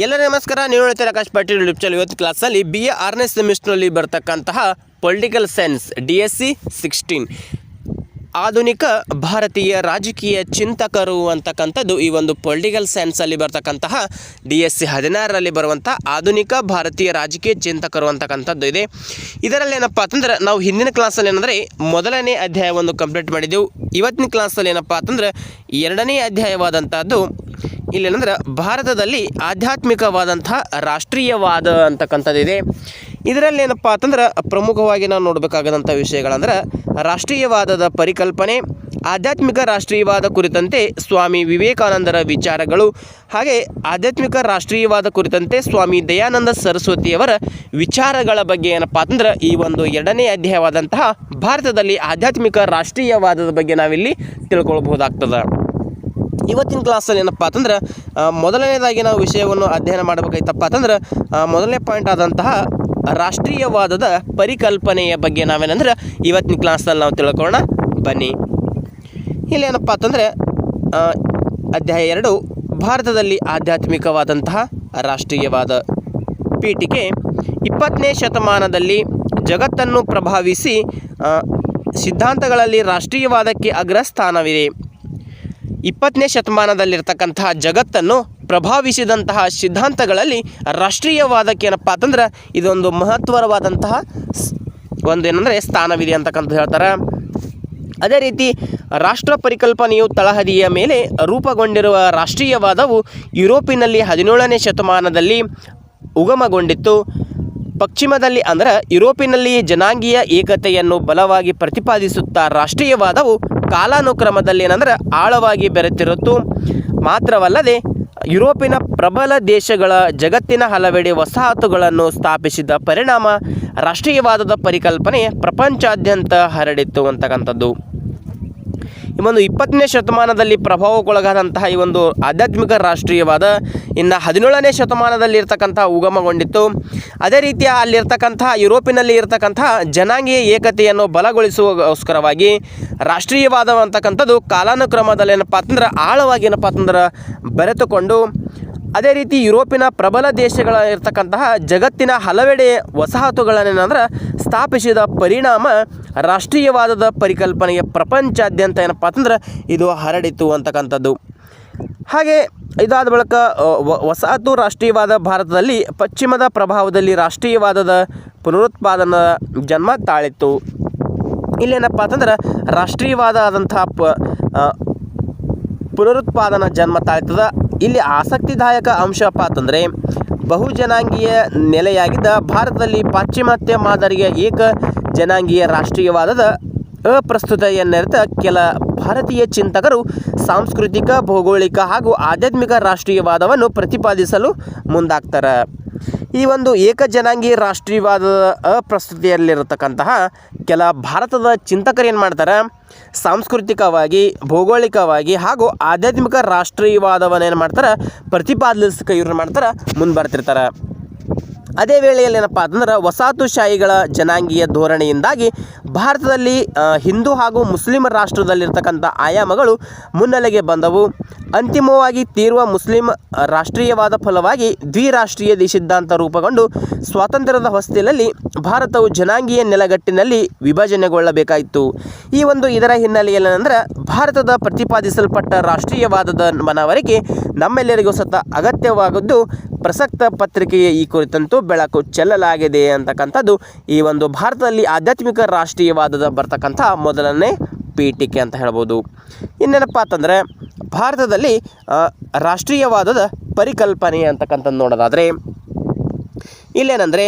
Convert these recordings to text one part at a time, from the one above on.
ಎಲ್ಲ ನಮಸ್ಕಾರ. ನೀವು ಹೇಳ್ತೀರ ಆಕಾಶ್ ಪಾಟೀಲ್ ಯೂಟ್ಯೂಬ್ ಇವತ್ತು ಕ್ಲಾಸಲ್ಲಿ ಬಿ ಎ ಆರನೇ ಸೆಮಿಸ್ಟ್ರಲ್ಲಿ ಬರ್ತಕ್ಕಂತಹ political science D S C sixteen ಆಧುನಿಕ ಭಾರತೀಯ ರಾಜಕೀಯ ಚಿಂತಕರು ಅಂತಕ್ಕಂಥದ್ದು ಈ ಒಂದು ಪೊಲಿಟಿಕಲ್ ಸೈನ್ಸಲ್ಲಿ ಬರ್ತಕ್ಕಂತಹ ಡಿ ಎಸ್ ಸಿ ಹದಿನಾರರಲ್ಲಿ ಬರುವಂಥ ಆಧುನಿಕ ಭಾರತೀಯ ರಾಜಕೀಯ ಚಿಂತಕರು ಅಂತಕ್ಕಂಥದ್ದು ಇದೆ. ಇದರಲ್ಲಿ ಏನಪ್ಪ ಅಂತಂದ್ರೆ ನಾವು ಹಿಂದಿನ ಕ್ಲಾಸಲ್ಲಿ ಏನಂದರೆ ಮೊದಲನೇ ಅಧ್ಯಾಯವನ್ನು ಕಂಪ್ಲೀಟ್ ಮಾಡಿದ್ದೆವು ಇವತ್ತಿನ ಕ್ಲಾಸಲ್ಲಿ ಏನಪ್ಪ ಅಂತಂದ್ರೆ ಎರಡನೇ ಅಧ್ಯಾಯವಾದಂಥದ್ದು ಇಲ್ಲೇನಂದ್ರೆ ಭಾರತದಲ್ಲಿ ಆಧ್ಯಾತ್ಮಿಕವಾದಂಥ ರಾಷ್ಟ್ರೀಯವಾದ ಅಂತಕ್ಕಂಥದ್ದಿದೆ. ಇದರಲ್ಲಿ ಏನಪ್ಪ ಅಂತಂದ್ರೆ ಪ್ರಮುಖವಾಗಿ ನಾವು ನೋಡಬೇಕಾಗದಂಥ ವಿಷಯಗಳಂದ್ರೆ ರಾಷ್ಟ್ರೀಯವಾದದ ಪರಿಕಲ್ಪನೆ, ಆಧ್ಯಾತ್ಮಿಕ ರಾಷ್ಟ್ರೀಯವಾದ ಕುರಿತಂತೆ ಸ್ವಾಮಿ ವಿವೇಕಾನಂದರ ವಿಚಾರಗಳು, ಹಾಗೆ ಆಧ್ಯಾತ್ಮಿಕ ರಾಷ್ಟ್ರೀಯವಾದ ಕುರಿತಂತೆ ಸ್ವಾಮಿ ದಯಾನಂದ ಸರಸ್ವತಿಯವರ ವಿಚಾರಗಳ ಬಗ್ಗೆ ಏನಪ್ಪ ಅಂತಂದ್ರೆ ಈ ಒಂದು ಎರಡನೇ ಅಧ್ಯಾಯವಾದಂತಹ ಭಾರತದಲ್ಲಿ ಆಧ್ಯಾತ್ಮಿಕ ರಾಷ್ಟ್ರೀಯವಾದದ ಬಗ್ಗೆ ನಾವಿಲ್ಲಿ ತಿಳ್ಕೊಳ್ಬಹುದಾಗ್ತದೆ. ಇವತ್ತಿನ ಕ್ಲಾಸಲ್ಲಿ ಏನಪ್ಪ ಅಂತಂದ್ರೆ ಮೊದಲನೇದಾಗಿ ನಾವು ವಿಷಯವನ್ನು ಅಧ್ಯಯನ ಮಾಡಬೇಕಾಯ್ತಪ್ಪ ಅಂತಂದ್ರೆ ಮೊದಲನೇ ಪಾಯಿಂಟ್ ಆದಂತಹ ರಾಷ್ಟ್ರೀಯವಾದದ ಪರಿಕಲ್ಪನೆಯ ಬಗ್ಗೆ ನಾವೇನಂದ್ರೆ ಇವತ್ತಿನ ಕ್ಲಾಸಲ್ಲಿ ನಾವು ತಿಳ್ಕೊಳ್ಳೋಣ. ಬನ್ನಿ. ಇಲ್ಲೇನಪ್ಪ ಅಂತಂದರೆ ಅಧ್ಯಾಯ ಎರಡು, ಭಾರತದಲ್ಲಿ ಆಧ್ಯಾತ್ಮಿಕವಾದಂತಹ ರಾಷ್ಟ್ರೀಯವಾದ ಪೀಠಿಕೆ ಇಪ್ಪತ್ತನೇ ಶತಮಾನದಲ್ಲಿ ಜಗತ್ತನ್ನು ಪ್ರಭಾವಿಸಿ ಸಿದ್ಧಾಂತಗಳಲ್ಲಿ ರಾಷ್ಟ್ರೀಯವಾದಕ್ಕೆ ಅಗ್ರಸ್ಥಾನವಿದೆ. ಇಪ್ಪತ್ತನೇ ಶತಮಾನದಲ್ಲಿರ್ತಕ್ಕಂತಹ ಜಗತ್ತನ್ನು ಪ್ರಭಾವಿಸಿದಂತಹ ಸಿದ್ಧಾಂತಗಳಲ್ಲಿ ರಾಷ್ಟ್ರೀಯವಾದಕ್ಕೆ ಏನಪ್ಪ ಅಂತಂದ್ರೆ ಇದೊಂದು ಮಹತ್ವರವಾದಂತಹ ಒಂದು ಏನಂದರೆ ಸ್ಥಾನವಿದೆ ಅಂತಕ್ಕಂಥ ಹೇಳ್ತಾರೆ. ಅದೇ ರೀತಿ ರಾಷ್ಟ್ರ ಪರಿಕಲ್ಪನೆಯು ತಳಹದಿಯ ಮೇಲೆ ರೂಪುಗೊಂಡಿರುವ ರಾಷ್ಟ್ರೀಯವಾದವು ಯುರೋಪಿನಲ್ಲಿ ಹದಿನೇಳನೇ ಶತಮಾನದಲ್ಲಿ ಉಗಮಗೊಂಡಿತ್ತು. ಪಶ್ಚಿಮದಲ್ಲಿ ಅಂದರೆ ಯುರೋಪಿನಲ್ಲಿ ಜನಾಂಗೀಯ ಏಕತೆಯನ್ನು ಬಲವಾಗಿ ಪ್ರತಿಪಾದಿಸುತ್ತಾ ರಾಷ್ಟ್ರೀಯವಾದವು ಕಾಲಾನುಕ್ರಮದಲ್ಲಿ ಏನಂದ್ರೆ ಆಳವಾಗಿ ಬೆರೆತಿರುತ್ತು ಮಾತ್ರವಲ್ಲದೆ ಯುರೋಪಿನ ಪ್ರಬಲ ದೇಶಗಳ ಜಗತ್ತಿನ ಹಲವೆಡೆ ವಸಾಹತುಗಳನ್ನು ಸ್ಥಾಪಿಸಿದ ಪರಿಣಾಮ ರಾಷ್ಟ್ರೀಯವಾದದ ಪರಿಕಲ್ಪನೆ ಪ್ರಪಂಚಾದ್ಯಂತ ಹರಡಿತ್ತು ಅಂತಕ್ಕಂಥದ್ದು. ಈ ಒಂದು ಇಪ್ಪತ್ತನೇ ಶತಮಾನದಲ್ಲಿ ಪ್ರಭಾವಕ್ಕೊಳಗಾದಂತಹ ಈ ಒಂದು ಆಧ್ಯಾತ್ಮಿಕ ರಾಷ್ಟ್ರೀಯವಾದ ಇನ್ನು ಹದಿನೇಳನೇ ಶತಮಾನದಲ್ಲಿ ಇರ್ತಕ್ಕಂಥ ಉಗಮಗೊಂಡಿತ್ತು. ಅದೇ ರೀತಿಯ ಅಲ್ಲಿರ್ತಕ್ಕಂಥ, ಯುರೋಪಿನಲ್ಲಿ ಇರತಕ್ಕಂಥ ಜನಾಂಗೀಯ ಏಕತೆಯನ್ನು ಬಲಗೊಳಿಸುವಗೋಸ್ಕರವಾಗಿ ರಾಷ್ಟ್ರೀಯವಾದ ಅಂತಕ್ಕಂಥದ್ದು ಕಾಲಾನುಕ್ರಮದಲ್ಲಿ ಏನಪ್ಪ ಅಂದ್ರೆ ಆಳವಾಗಿ ಏನಪ್ಪ ಅಂದ್ರೆ ಬೆರೆತುಕೊಂಡು, ಅದೇ ರೀತಿ ಯುರೋಪಿನ ಪ್ರಬಲ ದೇಶಗಳ ಇರ್ತಕ್ಕಂತಹ ಜಗತ್ತಿನ ಹಲವೆಡೆ ವಸಾಹತುಗಳನ್ನೇನಂದ್ರೆ ಸ್ಥಾಪಿಸಿದ ಪರಿಣಾಮ ರಾಷ್ಟ್ರೀಯವಾದದ ಪರಿಕಲ್ಪನೆಯ ಪ್ರಪಂಚಾದ್ಯಂತ ಏನಪ್ಪ ಅಂತಂದ್ರೆ ಇದು ಹರಡಿತು ಅಂತಕ್ಕಂಥದ್ದು. ಹಾಗೆ ಇದಾದ ಬಳಿಕ ವಸಾಹತು ರಾಷ್ಟ್ರೀಯವಾದ ಭಾರತದಲ್ಲಿ ಪಶ್ಚಿಮದ ಪ್ರಭಾವದಲ್ಲಿ ರಾಷ್ಟ್ರೀಯವಾದದ ಪುನರುತ್ಪಾದನ ಜನ್ಮ ತಾಳಿತ್ತು. ಇಲ್ಲೇನಪ್ಪ ಅಂತಂದ್ರೆ ರಾಷ್ಟ್ರೀಯವಾದ ಆದಂಥ ಪ ಪುನರುತ್ಪಾದನ ಜನ್ಮ ತಾಳ್ತದ. ಇಲ್ಲಿ ಆಸಕ್ತಿದಾಯಕ ಅಂಶಪ್ಪ ಅಂತಂದರೆ ಬಹುಜನಾಂಗೀಯ ನೆಲೆಯಾಗಿದ್ದ ಭಾರತದಲ್ಲಿ ಪಾಶ್ಚಿಮಾತ್ಯ ಮಾದರಿಯ ಏಕ ಜನಾಂಗೀಯ ರಾಷ್ಟ್ರೀಯವಾದದ ಅಪ್ರಸ್ತುತ ಎನ್ನರಿತ ಕೆಲ ಭಾರತೀಯ ಚಿಂತಕರು ಸಾಂಸ್ಕೃತಿಕ, ಭೌಗೋಳಿಕ ಹಾಗೂ ಆಧ್ಯಾತ್ಮಿಕ ರಾಷ್ಟ್ರೀಯವಾದವನ್ನು ಪ್ರತಿಪಾದಿಸಲು ಮುಂದಾಗ್ತಾರೆ. ಈ ಒಂದು ಏಕಜನಾಂಗೀಯ ರಾಷ್ಟ್ರೀಯವಾದದ ಅಪ್ರಸ್ತುತಿಯಲ್ಲಿರತಕ್ಕಂತಹ ಕೆಲ ಭಾರತದ ಚಿಂತಕರು ಏನು ಮಾಡ್ತಾರೆ? ಸಾಂಸ್ಕೃತಿಕವಾಗಿ, ಭೌಗೋಳಿಕವಾಗಿ ಹಾಗೂ ಆಧ್ಯಾತ್ಮಿಕ ರಾಷ್ಟ್ರೀಯವಾದವನ್ನು ಏನು ಮಾಡ್ತಾರೆ? ಪ್ರತಿಪಾದಿಸಕ ಇವ್ರು ಮಾಡ್ತಾರೆ, ಮುಂದೆ ಬರ್ತಿರ್ತಾರೆ. ಅದೇ ವೇಳೆಯಲ್ಲಿ ಏನಪ್ಪ ಅಂತಂದ್ರೆ ವಸಾಹತುಶಾಹಿಗಳ ಜನಾಂಗೀಯ ಧೋರಣೆಯಿಂದಾಗಿ ಭಾರತದಲ್ಲಿ ಹಿಂದೂ ಹಾಗೂ ಮುಸ್ಲಿಂ ರಾಷ್ಟ್ರದಲ್ಲಿರ್ತಕ್ಕಂಥ ಆಯಾಮಗಳು ಮುನ್ನೆಲೆಗೆ ಬಂದವು. ಅಂತಿಮವಾಗಿ ತೀರುವ ಮುಸ್ಲಿಂ ರಾಷ್ಟ್ರೀಯವಾದ ಫಲವಾಗಿ ದ್ವಿರಾಷ್ಟ್ರೀಯ ಸಿದ್ಧಾಂತ ರೂಪುಗೊಂಡು ಸ್ವಾತಂತ್ರ್ಯದ ಹೊಸ್ತಿಲಲ್ಲಿ ಭಾರತವು ಜನಾಂಗೀಯ ನೆಲಗಟ್ಟಿನಲ್ಲಿ ವಿಭಜನೆಗೊಳ್ಳಬೇಕಾಯಿತು. ಈ ಒಂದು ಇದರ ಹಿನ್ನೆಲೆಯಲ್ಲಿ ಏನಂದ್ರೆ, ಭಾರತದ ಪ್ರತಿಪಾದಿಸಲ್ಪಟ್ಟ ರಾಷ್ಟ್ರೀಯವಾದದ ಮನವರಿಕೆ ನಮ್ಮೆಲ್ಲರಿಗೂ ಸತ ಅಗತ್ಯವಾಗದ್ದು ಪ್ರಸಕ್ತ ಪತ್ರಿಕೆಯ ಈ ಕುರಿತಂತೂ ಬೆಳಕು ಚೆಲ್ಲಲಾಗಿದೆ ಅಂತಕ್ಕಂಥದ್ದು ಈ ಒಂದು ಭಾರತದಲ್ಲಿ ಆಧ್ಯಾತ್ಮಿಕ ರಾಷ್ಟ್ರೀಯವಾದದ ಬರ್ತಕ್ಕಂಥ ಮೊದಲನೇ ಪೀಠಿಕೆ ಅಂತ ಹೇಳ್ಬೋದು. ಇನ್ನೇನಪ್ಪ ಅಂತಂದರೆ, ಭಾರತದಲ್ಲಿ ರಾಷ್ಟ್ರೀಯವಾದದ ಪರಿಕಲ್ಪನೆ ಅಂತಕ್ಕಂಥದ್ದು ನೋಡೋದಾದರೆ, ಇಲ್ಲೇನಂದರೆ,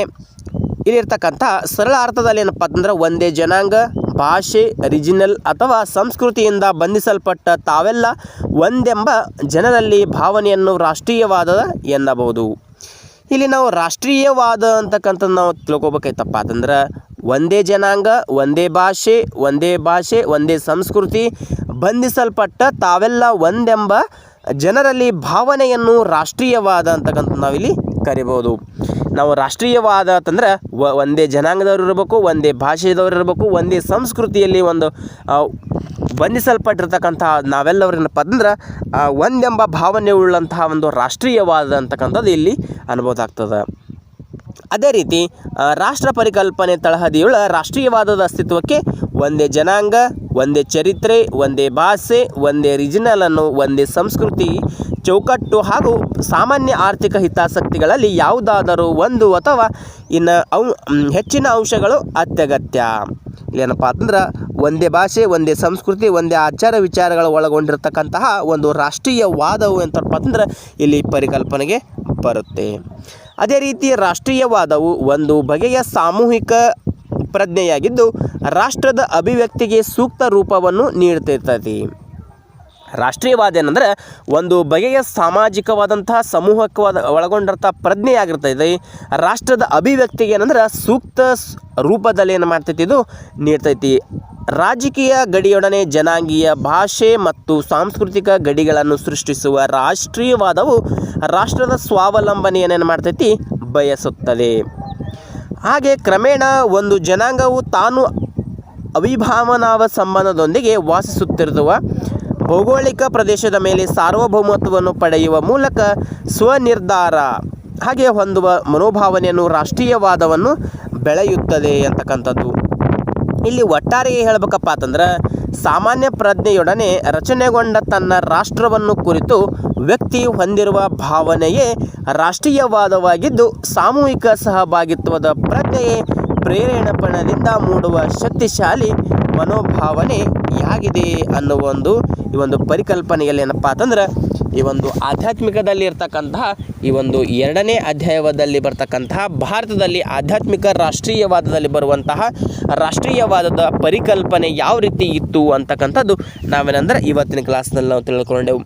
ಇಲ್ಲಿರ್ತಕ್ಕಂಥ ಸರಳ ಅರ್ಥದಲ್ಲಿ ಏನಪ್ಪ ಅಂತಂದ್ರೆ, ಒಂದೇ ಜನಾಂಗ, ಭಾಷೆ ರಿಜಿನಲ್ ಅಥವಾ ಸಂಸ್ಕೃತಿಯಿಂದ ಬಂಧಿಸಲ್ಪಟ್ಟ ತಾವೆಲ್ಲ ಒಂದೆಂಬ ಜನರಲ್ಲಿ ಭಾವನೆಯನ್ನು ರಾಷ್ಟ್ರೀಯವಾದ ಎನ್ನಬಹುದು. ಇಲ್ಲಿ ನಾವು ರಾಷ್ಟ್ರೀಯವಾದ ಅಂತಕ್ಕಂಥದ್ದು ನಾವು ತಿಳ್ಕೊಬೇಕಾಯ್ತಪ್ಪ ಅಂತಂದ್ರೆ ಒಂದೇ ಜನಾಂಗ, ಒಂದೇ ಭಾಷೆ ಒಂದೇ ಭಾಷೆ, ಒಂದೇ ಸಂಸ್ಕೃತಿ ಬಂಧಿಸಲ್ಪಟ್ಟ ತಾವೆಲ್ಲ ಒಂದೆಂಬ ಜನರಲ್ಲಿ ಭಾವನೆಯನ್ನು ರಾಷ್ಟ್ರೀಯವಾದ ಅಂತಕ್ಕಂಥ ನಾವಿಲ್ಲಿ ಕರಿಬೋದು. ನಾವು ರಾಷ್ಟ್ರೀಯವಾದ ಅಂತಂದ್ರೆ ಒಂದೇ ಜನಾಂಗದವ್ರು ಇರಬೇಕು, ಒಂದೇ ಭಾಷೆದವ್ರು ಇರಬೇಕು, ಒಂದೇ ಸಂಸ್ಕೃತಿಯಲ್ಲಿ ಒಂದು ಬಂಧಿಸಲ್ಪಟ್ಟಿರ್ತಕ್ಕಂಥ ಬಂಧಿಸಲ್ಪಟ್ಟಿರ್ತಕ್ಕಂತಹ ನಾವೆಲ್ಲರೂ ಏನಪ್ಪ ಅಂದ್ರೆ ಒಂದೆಂಬ ಭಾವನೆ ಉಳ್ಳಂತಹ ಒಂದು ರಾಷ್ಟ್ರೀಯವಾದ ಅಂತಕ್ಕಂಥದ್ದು ಇಲ್ಲಿ ಅನ್ಬೋದಾಗ್ತದೆ. ಅದೇ ರೀತಿ ರಾಷ್ಟ್ರ ಪರಿಕಲ್ಪನೆ ತಳಹದಿಯುಳ್ಳ ರಾಷ್ಟ್ರೀಯವಾದದ ಅಸ್ತಿತ್ವಕ್ಕೆ ಒಂದೇ ಜನಾಂಗ, ಒಂದೇ ಚರಿತ್ರೆ, ಒಂದೇ ಭಾಷೆ, ಒಂದೇ ರಿಜಿನಲ್ ಅನ್ನು ಒಂದೇ ಸಂಸ್ಕೃತಿ, ಚೌಕಟ್ಟು ಹಾಗೂ ಸಾಮಾನ್ಯ ಆರ್ಥಿಕ ಹಿತಾಸಕ್ತಿಗಳಲ್ಲಿ ಯಾವುದಾದರೂ ಒಂದು ಅಥವಾ ಇನ್ನು ಅವು ಹೆಚ್ಚಿನ ಅಂಶಗಳು ಅತ್ಯಗತ್ಯ. ಏನಪ್ಪ ಅಂತಂದ್ರೆ, ಒಂದೇ ಭಾಷೆ, ಒಂದೇ ಸಂಸ್ಕೃತಿ, ಒಂದೇ ಆಚಾರ ವಿಚಾರಗಳು ಒಳಗೊಂಡಿರ್ತಕ್ಕಂತಹ ಒಂದು ರಾಷ್ಟ್ರೀಯವಾದವು ಅಂತಪ್ಪ ಅಂತಂದ್ರೆ ಇಲ್ಲಿ ಪರಿಕಲ್ಪನೆಗೆ ಬರುತ್ತೆ. ಅದೇ ರೀತಿ ರಾಷ್ಟ್ರೀಯವಾದವು ಒಂದು ಬಗೆಯ ಸಾಮೂಹಿಕ ಪ್ರಜ್ಞೆಯಾಗಿದ್ದು, ರಾಷ್ಟ್ರದ ಅಭಿವ್ಯಕ್ತಿಗೆ ಸೂಕ್ತ ರೂಪವನ್ನು ನೀಡ್ತಿರ್ತೈತಿ ರಾಷ್ಟ್ರೀಯವಾದ ಏನಂದ್ರೆ ಒಂದು ಬಗೆಯ ಸಾಮಾಜಿಕವಾದಂತಹ ಸಮೂಹಕವಾದ ಒಳಗೊಂಡಂಥ ಪ್ರಜ್ಞೆಯಾಗಿರ್ತೈತಿ ರಾಷ್ಟ್ರದ ಅಭಿವ್ಯಕ್ತಿಗೆ ಏನಂದ್ರೆ ಸೂಕ್ತ ರೂಪದಲ್ಲಿ ಏನು ಮಾಡ್ತೈತಿ ಇದು ನೀಡ್ತೈತಿ. ರಾಜಕೀಯ ಗಡಿಯೊಡನೆ ಜನಾಂಗೀಯ ಭಾಷೆ ಮತ್ತು ಸಾಂಸ್ಕೃತಿಕ ಗಡಿಗಳನ್ನು ಸೃಷ್ಟಿಸುವ ರಾಷ್ಟ್ರೀಯವಾದವು ರಾಷ್ಟ್ರದ ಸ್ವಾವಲಂಬನೆಯನ್ನೇನು ಮಾಡ್ತೈತಿ, ಬಯಸುತ್ತದೆ. ಹಾಗೆ ಕ್ರಮೇಣ ಒಂದು ಜನಾಂಗವು ತಾನು ಅವಿಭಾವನಾವ ಸಂಬಂಧದೊಂದಿಗೆ ವಾಸಿಸುತ್ತಿರುವ ಭೌಗೋಳಿಕ ಪ್ರದೇಶದ ಮೇಲೆ ಸಾರ್ವಭೌಮತ್ವವನ್ನು ಪಡೆಯುವ ಮೂಲಕ ಸ್ವನಿರ್ಧಾರ, ಹಾಗೆ ಹೊಂದುವ ಮನೋಭಾವನೆಯನ್ನು ರಾಷ್ಟ್ರೀಯವಾದವನ್ನು ಬೆಳೆಯುತ್ತದೆ ಅಂತಕ್ಕಂಥದ್ದು. ಇಲ್ಲಿ ಒಟ್ಟಾರೆ ಹೇಳಬೇಕಪ್ಪ ಅಂತಂದ್ರೆ ಸಾಮಾನ್ಯ ಪ್ರಜ್ಞೆಯೊಡನೆ ರಚನೆಗೊಂಡ ತನ್ನ ರಾಷ್ಟ್ರವನ್ನು ಕುರಿತು ವ್ಯಕ್ತಿ ಹೊಂದಿರುವ ಭಾವನೆಯೇ ರಾಷ್ಟ್ರೀಯವಾದವಾಗಿದ್ದು ಸಾಮೂಹಿಕ ಸಹಭಾಗಿತ್ವದ ಪ್ರಜ್ಞೆಯೇ ಪ್ರೇರಣಪಣದಿಂದ ಮೂಡುವ ಶಕ್ತಿಶಾಲಿ ಮನೋಭಾವನೆ ಯಾಗಿದೆ ಅನ್ನುವ ಒಂದು ಈ ಒಂದು ಪರಿಕಲ್ಪನೆಯಲ್ಲಿ ಏನಪ್ಪ ಅಂತಂದ್ರೆ ಈ ಒಂದು ಆಧ್ಯಾತ್ಮಿಕದಲ್ಲಿ ಇರ್ತಕ್ಕಂತಹ ಈ ಒಂದು ಎರಡನೇ ಅಧ್ಯಾಯದಲ್ಲಿ ಬರ್ತಕ್ಕಂತಹ ಭಾರತದಲ್ಲಿ ಆಧ್ಯಾತ್ಮಿಕ ರಾಷ್ಟ್ರೀಯವಾದದಲ್ಲಿ ಬರುವಂತಹ ರಾಷ್ಟ್ರೀಯವಾದದ ಪರಿಕಲ್ಪನೆ ಯಾವ ರೀತಿ ಇತ್ತು ಅಂತಕ್ಕಂಥದ್ದು ನಾವೇನಂದ್ರೆ ಇವತ್ತಿನ ಕ್ಲಾಸ್ನಲ್ಲಿ ನಾವು ತಿಳ್ಕೊಂಡೆವು.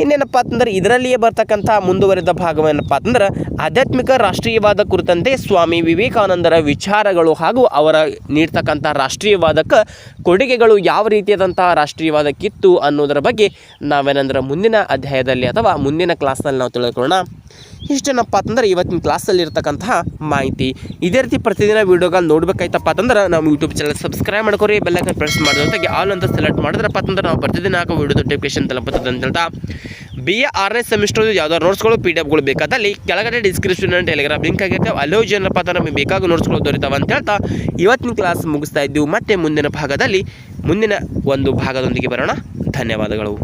ಇನ್ನೇನಪ್ಪ ಅಂತಂದ್ರೆ ಇದರಲ್ಲಿಯೇ ಬರ್ತಕ್ಕಂಥ ಮುಂದುವರೆದ ಭಾಗವೇನಪ್ಪ ಅಂತಂದ್ರೆ ಆಧ್ಯಾತ್ಮಿಕ ರಾಷ್ಟ್ರೀಯವಾದ ಕುರಿತಂತೆ ಸ್ವಾಮಿ ವಿವೇಕಾನಂದರ ವಿಚಾರಗಳು ಹಾಗೂ ಅವರ ನೀಡ್ತಕ್ಕಂಥ ರಾಷ್ಟ್ರೀಯವಾದಕ್ಕೆ ಕೊಡುಗೆಗಳು ಯಾವ ರೀತಿಯಾದಂತಹ ರಾಷ್ಟ್ರೀಯವಾದಕ್ಕಿತ್ತು ಅನ್ನೋದರ ಬಗ್ಗೆ ನಾವೇನಂದ್ರೆ ಮುಂದಿನ ಅಧ್ಯಾಯದಲ್ಲಿ ಅಥವಾ ಮುಂದಿನ ಕ್ಲಾಸ್ನಲ್ಲಿ ನಾವು ತಿಳ್ಕೊಳ್ಳೋಣ. ಇಷ್ಟೇನಪ್ಪ ಅಂತಂದ್ರೆ ಇವತ್ತಿನ ಕ್ಲಾಸಲ್ಲಿ ಇರ್ತಕ್ಕಂತಹ ಮಾಹಿತಿ. ಇದೇ ರೀತಿ ಪ್ರತಿದಿನ ವೀಡಿಯೋಗಳು ನೋಡ್ಬೇಕಾಯ್ತಪ್ಪ ಅಂತಂದ್ರೆ ನಾವು ಯೂಟ್ಯೂಬ್ ಚಾನಲ್ ಸಬ್ಸ್ಕ್ರೈಬ್ ಮಾಡ್ಕೊರಿ ಬೆಲ್ಲೈಕನ್ ಪ್ರೆಸ್ ಮಾಡೋದ್ರ ಜೊತೆಗೆ ಆಲ್ ಅಂತ ಸೆಲೆಕ್ಟ್ ಮಾಡಿದ್ರಪ್ಪ ಅಂತಂದ್ರೆ ನಾವು ಪ್ರತಿದಿನ ಹಾಕೋ ವೀಡಿಯೋ ನೋಟಿಫಿಕೇಶನ್ ತಲುಪುತ್ತದೆ ಅಂತ ಹೇಳ್ತಾ. ಬಿ ಎ ಆರನೇ ಸೆಮಿಸ್ಟರ್ ಯಾವ್ದಾದ್ರು ನೋಟ್ಸ್ಗಳು ಪಿ ಡಿ ಎಫ್ಗಳು ಬೇಕಾದಲ್ಲಿ ಕೆಳಗಡೆ ಡಿಸ್ಕ್ರಿಪ್ಷನ್ ಟೆಲಿಗ್ರಾಮ್ ಲಿಂಕ್ ಆಗಿರ್ತವೆ. ಅಲ್ಲೋ ಏನಪ್ಪ ಅಂತ ನಮಗೆ ಬೇಕಾಗಿ ನೋಟ್ಸ್ಗಳು ದೊರೀತಾವೆ ಅಂತ ಹೇಳ್ತಾ. ಇವತ್ತಿನ ಕ್ಲಾಸ್ ಮುಗಿಸ್ತಾ ಇದ್ದೀವಿ. ಮತ್ತೆ ಮುಂದಿನ ಭಾಗದಲ್ಲಿ ಮುಂದಿನ ಒಂದು ಭಾಗದೊಂದಿಗೆ ಬರೋಣ. ಧನ್ಯವಾದಗಳು.